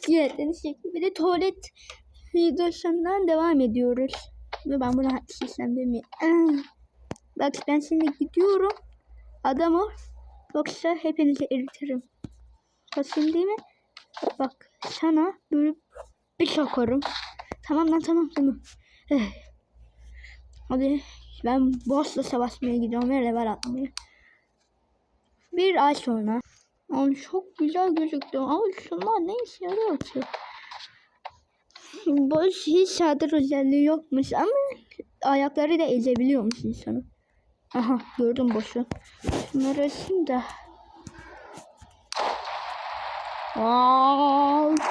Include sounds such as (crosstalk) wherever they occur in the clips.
Ziyaretleri çekti. Bir de tuvalet videosundan devam ediyoruz. Ve ben bunu silsem değil mi? Ah. Bak ben şimdi gidiyorum. Adam ol. Yoksa hepinizi eritirim. Basayım değil mi? Bak sana böyle bir sokarım. Tamam lan tamam tamam. Eh. Hadi ben boss'la savaşmaya gidiyorum ve level atmaya. Bir ay sonra. Ay çok güzel gözüktü. Ama şunlar ne işe yarıyor ki? Boş hiç çadır özelliği yokmuş ama ayakları da ezebiliyormuş insanı. Aha gördüm boşu. Şunları açayım da. Wow.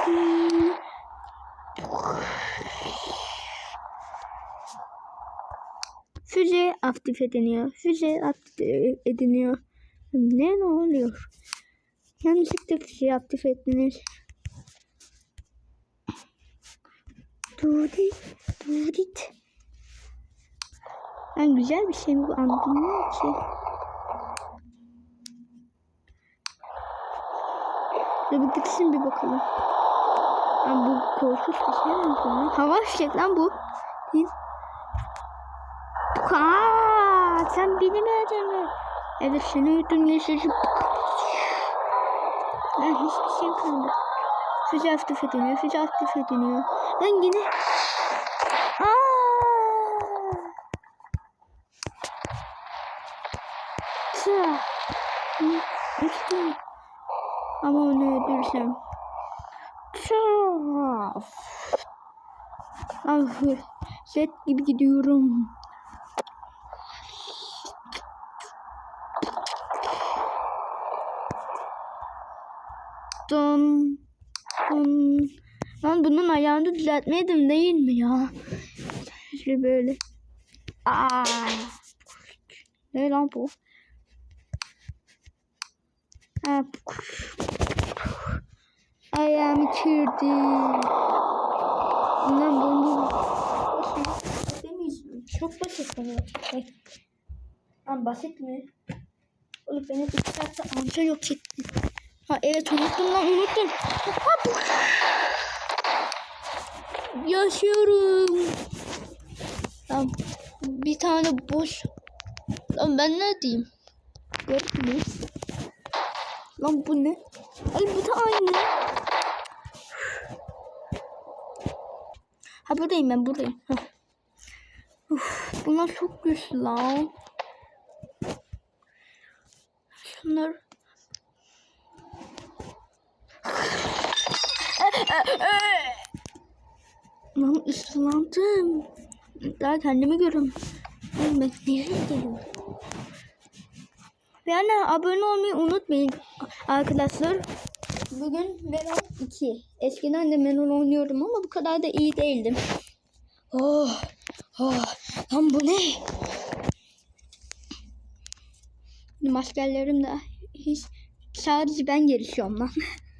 Füze aktif ediliyor. Füze aktif ediliyor. Ne ne oluyor? Yanlışlıkla füze aktif ettiniz. Dudit, dudit. Yani güzel bir şey mi bu anlamıyorum ki. Dur bir gitsin bir bakalım. Yani bu korkunç bir şey mi? Hava fişek lan bu. Değil. Aa, sen beni mi öldürdün? Evet seni öldürdüm yaşayıcı. Ben hiçbir şey kalmadı. Füze aktif ediliyor. Füze aktif ediliyor. Ben yine... Aa! Tüh. Üstüm. Ama onu öldürsem. Tüh. Ah, set gibi gidiyorum. Dın, dın. Lan bunun ayağını düzeltmedim değil mi ya? İşte böyle. Aa. Ne lan bu? Ha. Ayağımı kırdı. Lan bunu çok basit bunu. Lan basit mi? Oğlum beni bir saatte anca yok etti. Ha evet unuttum lan unuttum. Bu. Yaşıyorum. Lan bir tane boş. Lan ben ne diyeyim? Garip mi? Lan bu ne? Ay bu da aynı. Ha buradayım ben buradayım. Ha. Uf, bunlar çok güçlü lan. Şunlar. Lan ıslandım. Daha kendimi görüyorum. Ben nereye geliyorum? Ve abone olmayı unutmayın arkadaşlar. Bugün Venom 2. Eskiden de Venom oynuyorum ama bu kadar da iyi değildim. Oh, oh, lan bu ne? Maskerlerim de hiç sadece ben gelişiyorum lan. (laughs)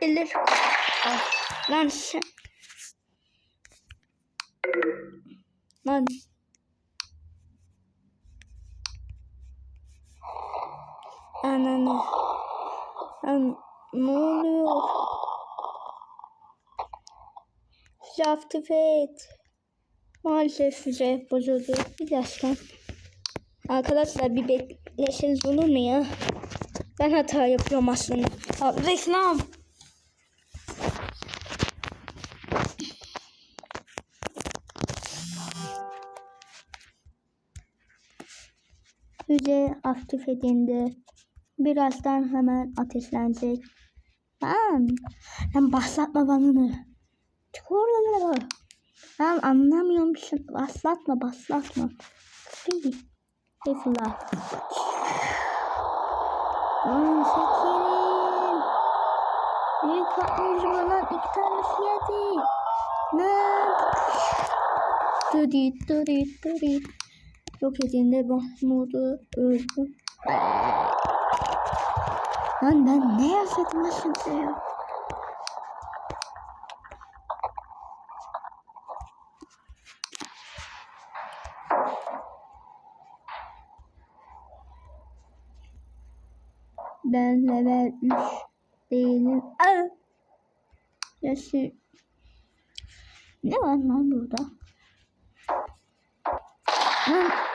Eller. Ah, Lan sen. Lan. Ananı. Lan ne oluyor? Aktif et. Maalesef füze bozuldu. Bir dakika. Arkadaşlar bir bekleşiniz olur mu ya? Ben hata yapıyorum aslında. Reklam. Füze aktif edildi. Birazdan hemen ateşlenecek. Lan, lan başlatma bana. Çikolata. Lan anlamıyorum musun? Başlatma, başlatma. Şimdi. Eyvallah. Lan şekerim. Büyük patlayıcı bana iki tanesi yedi. Lan. Dudit, dudit, dudit. Yok edinde Mahmut'u öldü. Lan ben ne yazdım lan şimdi ya? Ben level 3 değilim. Aa! Ya şey... Ne var lan burada? Ah.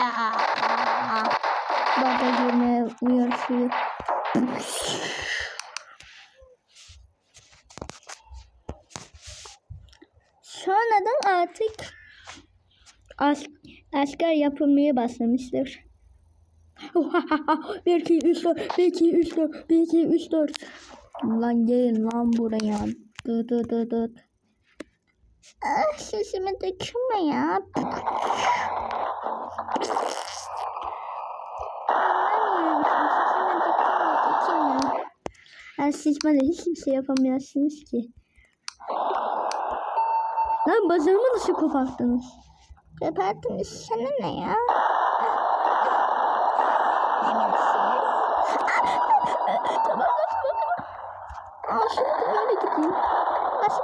Ah. Baba girmeye uyarıyor. Sonradan artık as asker yapılmaya başlamıştır. Bir iki üç dört, bir iki üç dört, bir iki üç dört. Lan gelin lan buraya. Dı dı dı dı. Ah sesimi dökme ya. Yani siz bana hiçbir şey yapamıyorsunuz ki. Lan bazımı nasıl koparttınız? Koparttınız sana ne ya? Tamam nasıl bakalım. Aa şurada öyle gideyim. Nasıl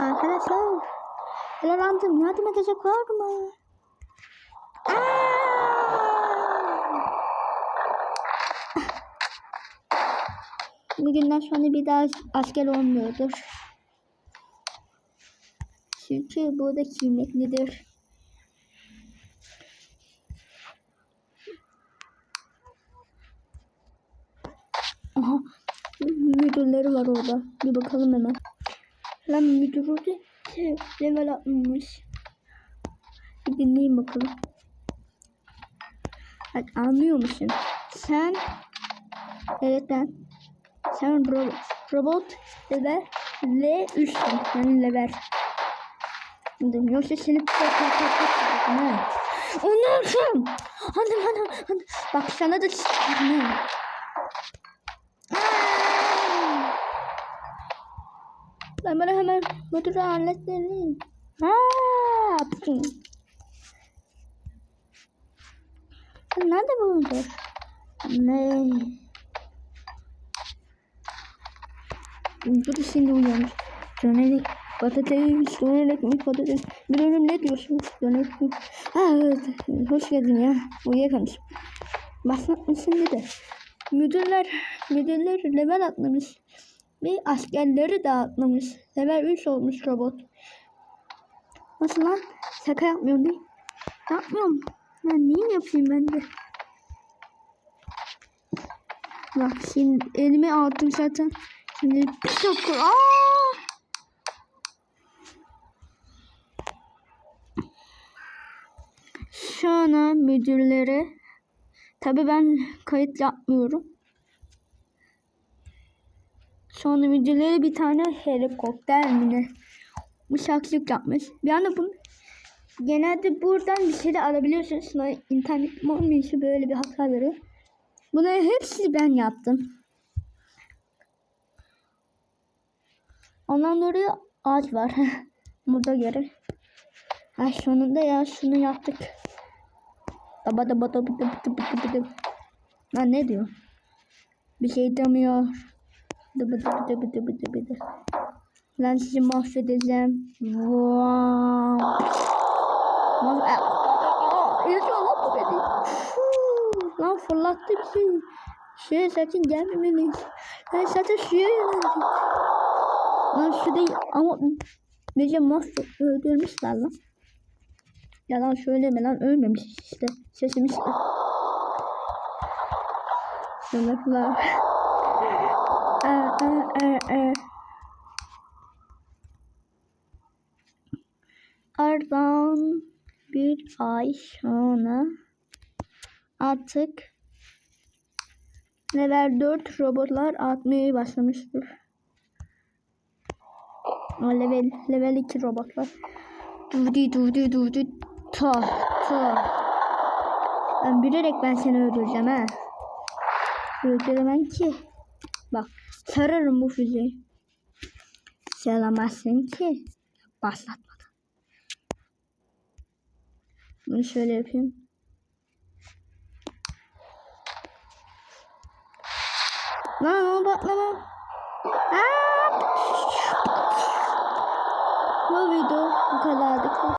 Arkadaşlar. Elerandım yardım edecek var mı? Bugünden sonra bir daha asker olmuyordur. Çünkü bu da kıymetlidir. Aha. Müdürleri var orada. Bir bakalım hemen. Lan müdürü de şey, level atmış. Bir dinleyin bakalım. Bak anlıyor musun? Sen Evet ben sen ro robot level L3'sün. Yani level. Yoksa seni ne? Onursun. Hadi hadi hadi. Bak sana da ne? Ben bana hemen müdürü halletlerini. Haa. Nerede bu müdür? Ne? Dur şimdi uyanmış. Dönerek patates, dönerek mi patates? Bir önüm ne diyorsun? Dönerek mi? Ha evet. Hoş geldin ya. Uyuyakalmış. Başlatmışsın bir de. Müdürler, müdürler level atlamış. Ve askerleri de atlamış. Level 3 olmuş robot. Nasıl lan? Şaka yapmıyorum değil Yapmıyorum. Ben niye yapayım ben de? Bak şimdi elime attım zaten. Şimdi bir dakika. Aa! Şu an müdürlere tabi ben kayıt yapmıyorum. Sonra müdürlere bir tane helikopter mi ne? Uçaklık yapmış. Bir anda bunu genelde buradan bir şey de alabiliyorsunuz. Sonra internet olmayınca böyle bir hata veriyor. Bunları hepsini ben yaptım. Ondan dolayı ağaç var. (laughs) Burada göre. Ay sonunda ya şunu yaptık. Daba daba daba daba daba daba. Lan ne diyor? Bir şey demiyor. Daba daba daba daba daba. Lan sizi mahvedeceğim. Wow. Mahv Yazıyor lan bu beni. Lan fırlattı bir şey. Şuraya zaten gelmemeliyiz. Ben zaten suya yöneldik. Lan şurayı ama Nece mahvet öldürmüşler lan. Ya lan söyleme lan ölmemiş işte. Sesimiz işte. Yanaklar. Ee, e, e, e. Bir ay sonra artık level 4 robotlar atmaya başlamıştır. Level level 2 robotlar. Duvdi duvdi duvdi ta ta. Ben bilerek ben seni öldüreceğim ha. Öldüremem ki. Bak sararım bu füzeyi. Selamazsın ki. Başlatmadan. Bunu şöyle yapayım. Lan o patlama. Aa! Bu video bu kadardı.